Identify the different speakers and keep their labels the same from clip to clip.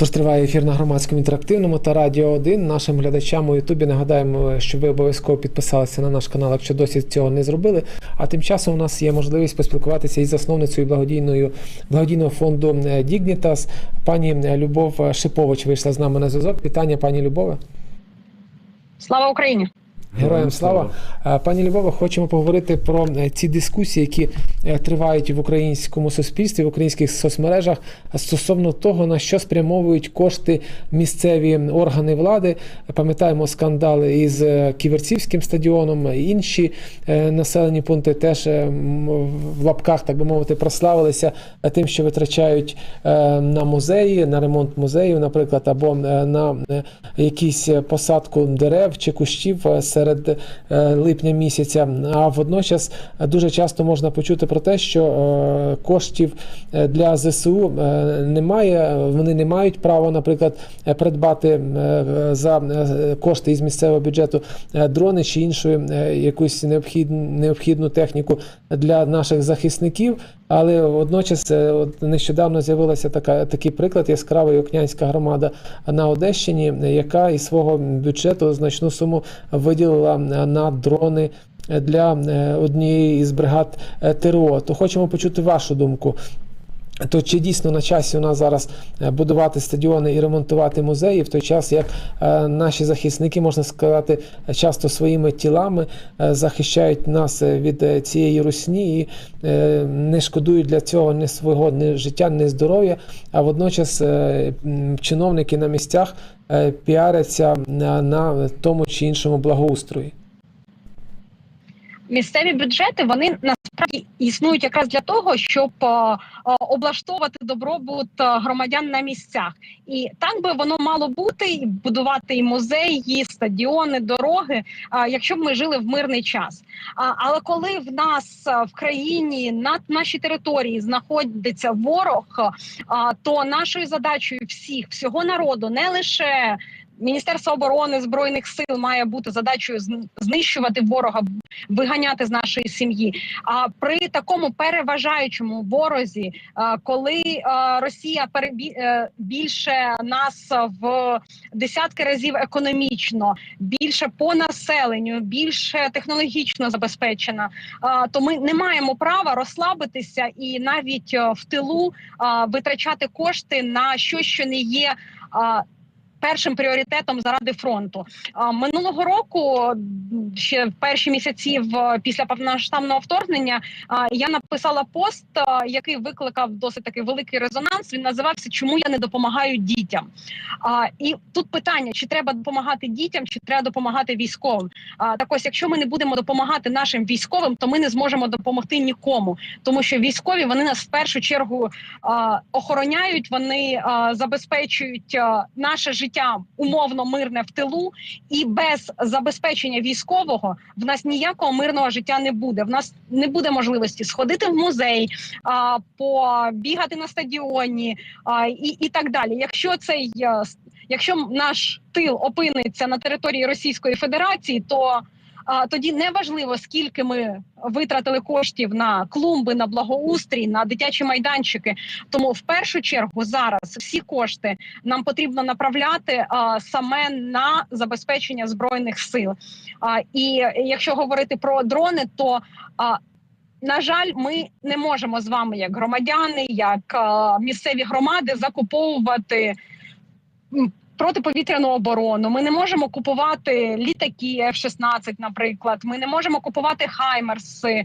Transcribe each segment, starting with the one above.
Speaker 1: Тож триває ефір на громадському інтерактивному та радіо 1. Нашим глядачам у Ютубі нагадаємо, що ви обов'язково підписалися на наш канал, якщо досі цього не зробили. А тим часом у нас є можливість поспілкуватися із засновницею благодійною благодійного фонду Дігнітас. Пані Любов Шипович вийшла з нами на зв'язок. Вітання, пані Любове.
Speaker 2: Слава Україні!
Speaker 1: Героям слава Е, пані Любова, хочемо поговорити про е, ці дискусії, які е, тривають в українському суспільстві, в українських соцмережах стосовно того, на що спрямовують кошти місцеві органи влади. Пам'ятаємо скандали із Ківерцівським стадіоном. Інші населені пункти теж в лапках, так би мовити, прославилися тим, що витрачають на музеї, на ремонт музеїв, наприклад, або на якісь посадку дерев чи кущів серед е, липня місяця. А водночас дуже часто можна почути про те, що е, коштів е, для ЗСУ немає. Вони не мають права, наприклад, придбати за кошти із місцевого бюджету дрони чи іншу якусь необхідну техніку для наших захисників. Але водночас е, нещодавно з'явилася така такий приклад яскравий Окнянська громада на Одещині, яка із свого бюджету значну суму виділила на дрони для е, однієї із бригад е, ТРО. То хочемо почути вашу думку. То чи дійсно на часі у нас зараз е, будувати стадіони і ремонтувати музеї в той час, як е, наші захисники, можна сказати, часто своїми тілами е, захищають нас від цієї русні і не шкодують для цього ні свого ні життя, ні здоров'я, а водночас чиновники на місцях піаряться на тому чи іншому благоустрої.
Speaker 2: Місцеві бюджети вони насправді існують якраз для того, щоб е, е, облаштовувати добробут е, громадян на місцях, і так би воно мало бути і будувати і музеї, і стадіони, дороги, якщо б ми жили в мирний час. Але коли в нас в країні на нашій території знаходиться ворог, то нашою задачею всіх всього народу не лише Міністерство оборони збройних сил має бути задачею знищувати ворога, виганяти з нашої сім'ї. А при такому переважаючому ворозі, коли Росія перебі... е, більше нас в десятки разів економічно, більше по населенню, більше технологічно забезпечена, то ми не маємо права розслабитися і навіть е, в тилу витрачати кошти на щось, що не є. Першим пріоритетом заради фронту минулого року, ще в перші місяці після повномасштабного вторгнення, я написала пост, який викликав досить такий великий резонанс. Він називався Чому я не допомагаю дітям? І тут питання: чи треба допомагати дітям, чи треба допомагати військовим? Так ось, якщо ми не будемо допомагати нашим військовим, то ми не зможемо допомогти нікому, тому що військові вони нас в першу чергу охороняють, вони забезпечують наше життя умовно мирне в тилу, і без забезпечення військового в нас ніякого мирного життя не буде. В нас не буде можливості сходити в музей, а, побігати на стадіоні а, і, і так далі. Якщо цей а, якщо наш тил опиниться на території Російської Федерації, то тоді неважливо, скільки ми витратили коштів на клумби, на благоустрій, на дитячі майданчики. Тому в першу чергу зараз всі кошти нам потрібно направляти саме на забезпечення збройних сил. І якщо говорити про дрони, то на жаль, ми не можемо з вами, як громадяни, як місцеві громади, закуповувати. Протиповітряну оборону ми не можемо купувати літаки F-16, наприклад. Ми не можемо купувати Хаймерси,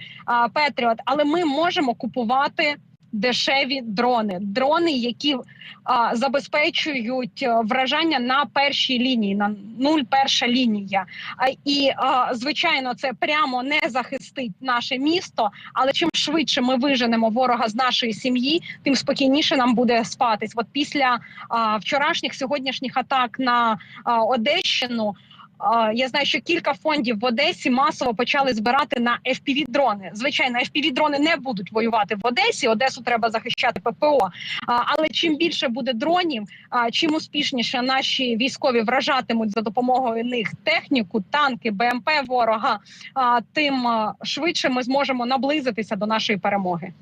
Speaker 2: Петріот, але ми можемо купувати дешеві дрони, дрони, які а, забезпечують вражання на першій лінії, на нуль перша лінія. А, і а, звичайно, це прямо не захистить наше місто. Але чим швидше ми виженемо ворога з нашої сім'ї, тим спокійніше нам буде спатись. От після а, вчорашніх сьогоднішніх атак на а, Одещину. Я знаю, що кілька фондів в Одесі масово почали збирати на fpv дрони. Звичайно, fpv дрони не будуть воювати в Одесі. Одесу треба захищати ППО. Але чим більше буде дронів, чим успішніше наші військові вражатимуть за допомогою них техніку, танки, БМП ворога, тим швидше ми зможемо наблизитися до нашої перемоги.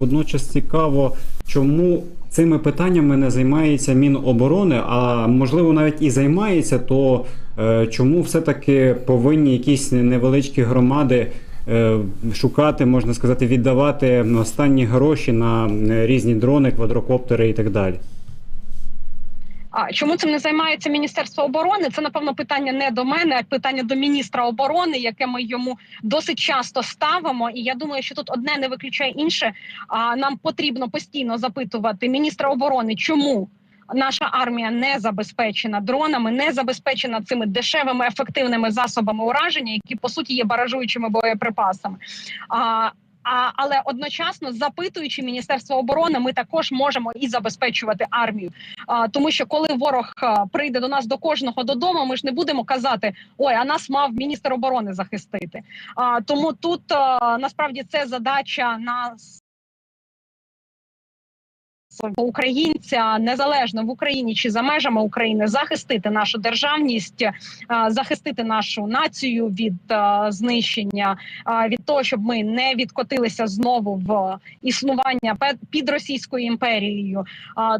Speaker 3: Водночас цікаво, чому цими питаннями не займається Міноборони, а можливо навіть і займається, то е, чому все-таки повинні якісь невеличкі громади е, шукати, можна сказати, віддавати останні гроші на е, різні дрони, квадрокоптери і так далі?
Speaker 2: А чому цим не займається Міністерство оборони? Це напевно питання не до мене, а питання до міністра оборони, яке ми йому досить часто ставимо. І я думаю, що тут одне не виключає інше. А нам потрібно постійно запитувати міністра оборони, чому. Наша армія не забезпечена дронами, не забезпечена цими дешевими ефективними засобами ураження, які по суті є баражуючими боєприпасами. А, а, але одночасно запитуючи Міністерство оборони, ми також можемо і забезпечувати армію. А, тому що коли ворог прийде до нас до кожного додому, ми ж не будемо казати: ой, а нас мав міністр оборони захистити. А, тому тут а, насправді це задача нас. Українця незалежно в Україні чи за межами України захистити нашу державність, е, захистити нашу націю від е, знищення, е, від того, щоб ми не відкотилися знову в існування під Російською імперією.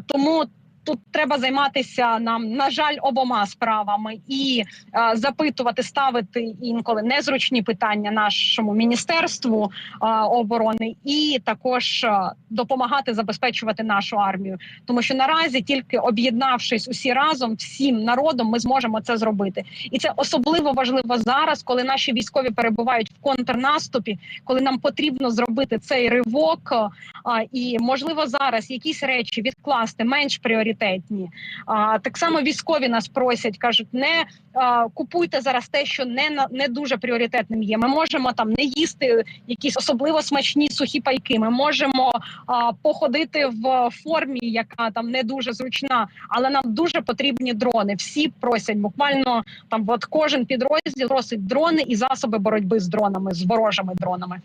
Speaker 2: Тому тут треба займатися нам, на жаль, обома справами і е, запитувати, ставити інколи незручні питання нашому міністерству е, оборони, і також е, допомагати забезпечувати нашу армію. Тому що наразі тільки об'єднавшись усі разом, всім народом, ми зможемо це зробити. І це особливо важливо зараз, коли наші військові перебувають в контрнаступі, коли нам потрібно зробити цей ривок. е, і можливо зараз якісь речі відкласти менш пріоритетні. А, так само військові нас просять, кажуть, не а, купуйте зараз те, що не не дуже пріоритетним є. Ми можемо там не їсти якісь особливо смачні сухі пайки. Ми можемо а, походити в формі, яка там не дуже зручна, але нам дуже потрібні дрони. Всі просять буквально там, от кожен підрозділ просить дрони і засоби боротьби з дронами, з ворожими дронами.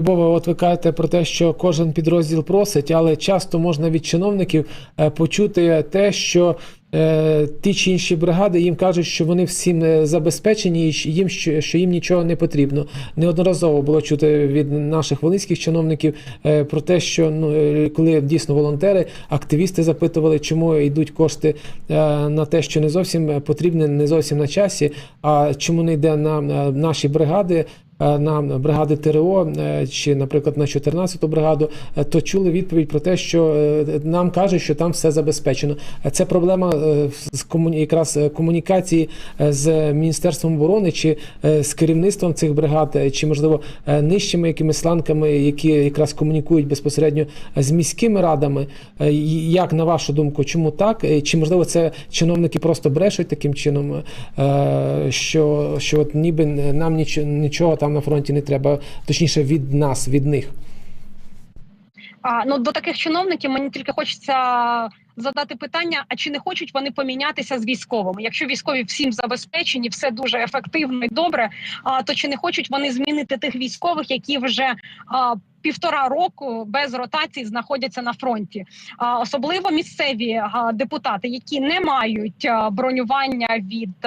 Speaker 1: Любова, от ви кажете про те, що кожен підрозділ просить, але часто можна від чиновників е, почути те, що е, ті чи інші бригади їм кажуть, що вони всім е, забезпечені, і їм що, їм нічого не потрібно. Неодноразово було чути від наших волинських чиновників про те, що ну коли дійсно волонтери, активісти запитували, чому йдуть кошти на те, що не зовсім потрібне, не зовсім на часі, а чому не йде на наші бригади на бригади ТРО е, чи, наприклад, на 14-ту бригаду, е, то чули відповідь про те, що е, нам кажуть, що там все забезпечено. Е, Це проблема е, з комуні... якраз е, комунікації е, з Міністерством оборони чи е, з керівництвом цих бригад, е, чи можливо е, нижчими якимись ланками, які якраз комунікують безпосередньо з міськими радами. Е, Як на вашу думку, чому так? Е, Чи можливо це чиновники просто брешуть таким чином, е, що, що от ніби нам нічого, нічого там на фронті не треба, точніше від нас, від них.
Speaker 2: А, ну до таких чиновників мені тільки хочеться задати питання: а чи не хочуть вони помінятися з військовими? Якщо військові всім забезпечені, все дуже ефективно і добре. А то чи не хочуть вони змінити тих військових, які вже а, півтора року без ротації знаходяться на фронті? А, особливо місцеві депутати, які не мають бронювання від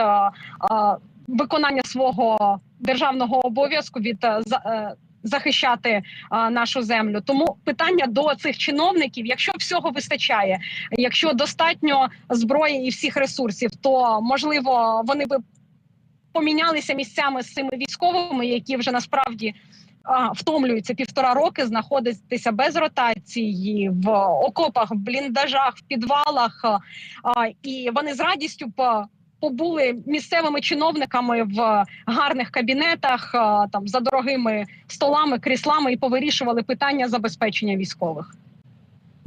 Speaker 2: виконання свого державного обов'язку від за. е, захищати нашу землю. Тому питання до цих чиновників: якщо всього вистачає, якщо достатньо зброї і всіх ресурсів, то можливо вони би помінялися місцями з цими військовими, які вже насправді. Втомлюються півтора роки знаходитися без ротації в окопах, в бліндажах, в підвалах, і вони з радістю побули місцевими чиновниками в гарних кабінетах, там за дорогими столами, кріслами і повирішували питання забезпечення військових.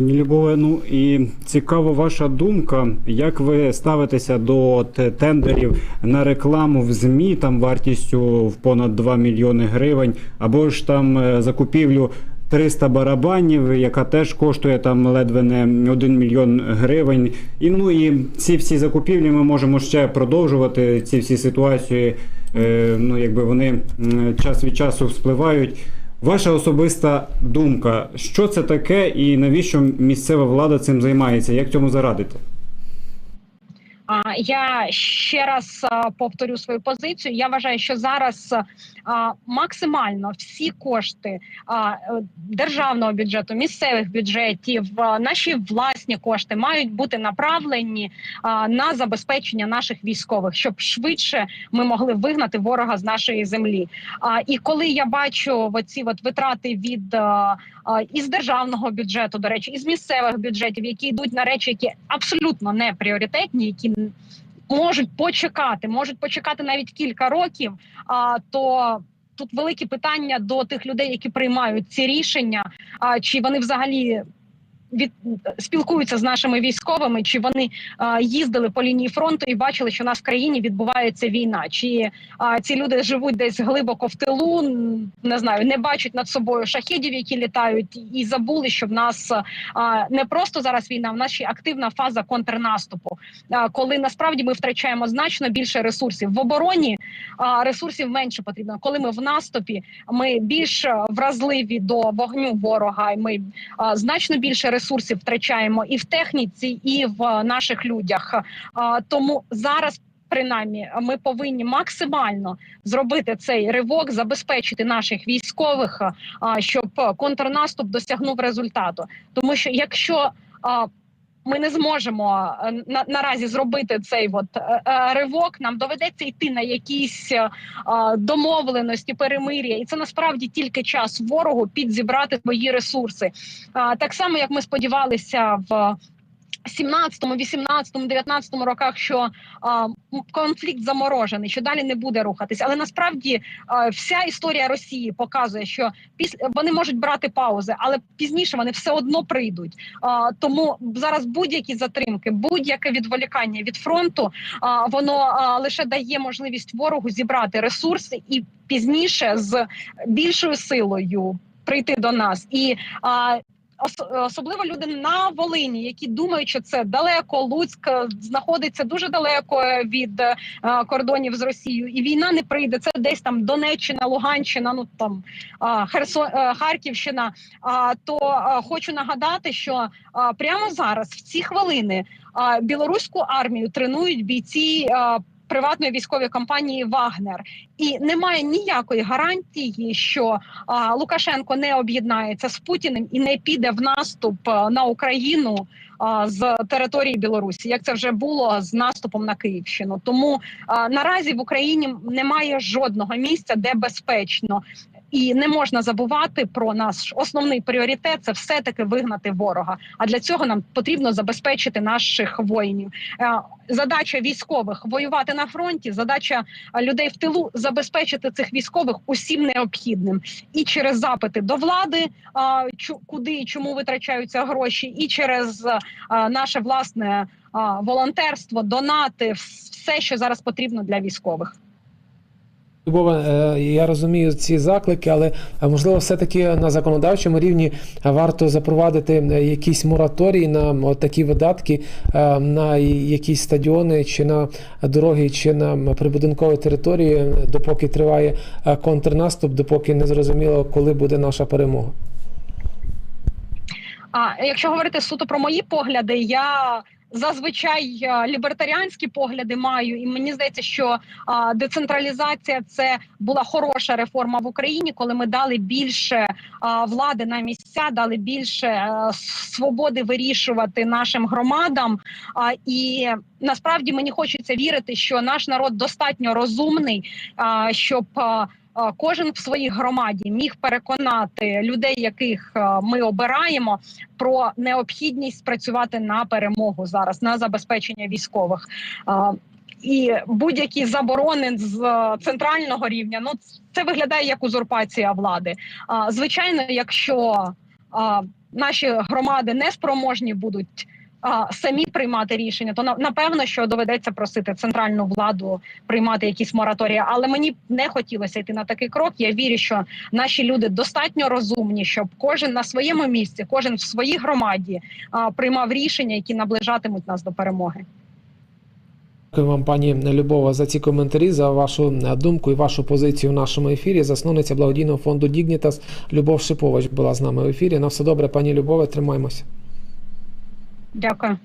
Speaker 3: Любове, ну і цікава ваша думка. Як ви ставитеся до тендерів на рекламу в ЗМІ там вартістю в понад 2 мільйони гривень, або ж там е, закупівлю 300 барабанів, яка теж коштує там ледве не 1 мільйон гривень. І ну і ці всі закупівлі ми можемо ще продовжувати. Ці всі ситуації, е, ну якби вони час від часу вспливають. Ваша особиста думка, що це таке і навіщо місцева влада цим займається? Як цьому зарадити?
Speaker 2: Я ще раз повторю свою позицію. Я вважаю, що зараз максимально всі кошти державного бюджету, місцевих бюджетів, наші власні кошти мають бути направлені на забезпечення наших військових, щоб швидше ми могли вигнати ворога з нашої землі. І коли я бачу оці от витрати від із державного бюджету, до речі, із місцевих бюджетів, які йдуть на речі, які абсолютно не пріоритетні, які можуть почекати, можуть почекати навіть кілька років. А то тут великі питання до тих людей, які приймають ці рішення. А чи вони взагалі від спілкуються з нашими військовими, чи вони а, їздили по лінії фронту і бачили, що у нас в країні відбувається війна? Чи а, ці люди живуть десь глибоко в тилу? Не знаю, не бачать над собою шахедів, які літають, і забули, що в нас а, не просто зараз війна, в нас ще активна фаза контрнаступу, а, коли насправді ми втрачаємо значно більше ресурсів в обороні. А ресурсів менше потрібно. Коли ми в наступі, ми більш вразливі до вогню ворога. і Ми а, значно більше ресурсів втрачаємо і в техніці, і в е, наших людях. А, тому зараз. Принаймні, ми повинні максимально зробити цей ривок, забезпечити наших військових, а, щоб контрнаступ досягнув результату. Тому що якщо ми не зможемо е, на, наразі зробити цей от е, е, ривок, нам доведеться йти на якісь домовленості, перемир'я, і це насправді тільки час ворогу підзібрати свої ресурси. Так само, як ми сподівалися в 17, 18, 19 роках, що а, конфлікт заморожений, що далі не буде рухатись. Але насправді а, вся історія Росії показує, що після вони можуть брати паузи, але пізніше вони все одно прийдуть. А, тому зараз будь-які затримки, будь-яке відволікання від фронту, а, воно а, лише дає можливість ворогу зібрати ресурси і пізніше з більшою силою прийти до нас і. А, Особливо люди на Волині, які думають, що це далеко. Луцьк е, знаходиться дуже далеко від е, кордонів з Росією, і війна не прийде. Це десь там Донеччина, Луганщина, ну там Херсон, е, Харківщина. А, то хочу нагадати, що прямо зараз, в ці хвилини, білоруську армію тренують бійці. Приватної військової компанії Вагнер і немає ніякої гарантії, що а, Лукашенко не об'єднається з Путіним і не піде в наступ а, на Україну а, з території Білорусі, як це вже було з наступом на Київщину. Тому а, наразі в Україні немає жодного місця, де безпечно. І не можна забувати про наш основний пріоритет це все таки вигнати ворога. А для цього нам потрібно забезпечити наших воїнів. Е, Задача військових воювати на фронті, задача е, людей в тилу забезпечити цих військових усім необхідним і через запити до влади, чу- куди і чому витрачаються гроші, і через наше власне волонтерство, донати, все, що зараз потрібно для військових.
Speaker 1: Любова, е, я розумію ці заклики, але е, можливо, все-таки на законодавчому рівні варто запровадити е, якісь мораторії на такі видатки на якісь стадіони, чи на дороги, чи на прибудинкові території, допоки триває контрнаступ, допоки не зрозуміло, коли буде наша перемога.
Speaker 2: А якщо говорити суто про мої погляди, я зазвичай е, лібертаріанські погляди маю, і мені здається, що децентралізація це була хороша реформа в Україні, коли ми дали більше влади на місця, дали більше е, свободи вирішувати нашим громадам. І насправді мені хочеться вірити, що наш народ достатньо розумний, щоб. Кожен в своїй громаді міг переконати людей, яких ми обираємо, про необхідність спрацювати на перемогу зараз на забезпечення військових. І будь-які заборони з е, центрального рівня, ну це виглядає як узурпація влади. Звичайно, якщо наші громади не спроможні будуть а, самі приймати рішення, то на- напевно, що доведеться просити центральну владу приймати якісь мораторії. Але мені не хотілося йти на такий крок. Я вірю, що наші люди достатньо розумні, щоб кожен на своєму місці, кожен в своїй громаді а, приймав рішення, які наближатимуть нас до перемоги.
Speaker 1: Дякую вам, пані Любова, за ці коментарі, за вашу е, думку і вашу позицію в нашому ефірі. Засновниця благодійного фонду Дігнітас Любов Шипович була з нами в ефірі. На все добре, пані Любове, тримаємося.
Speaker 3: Дякую.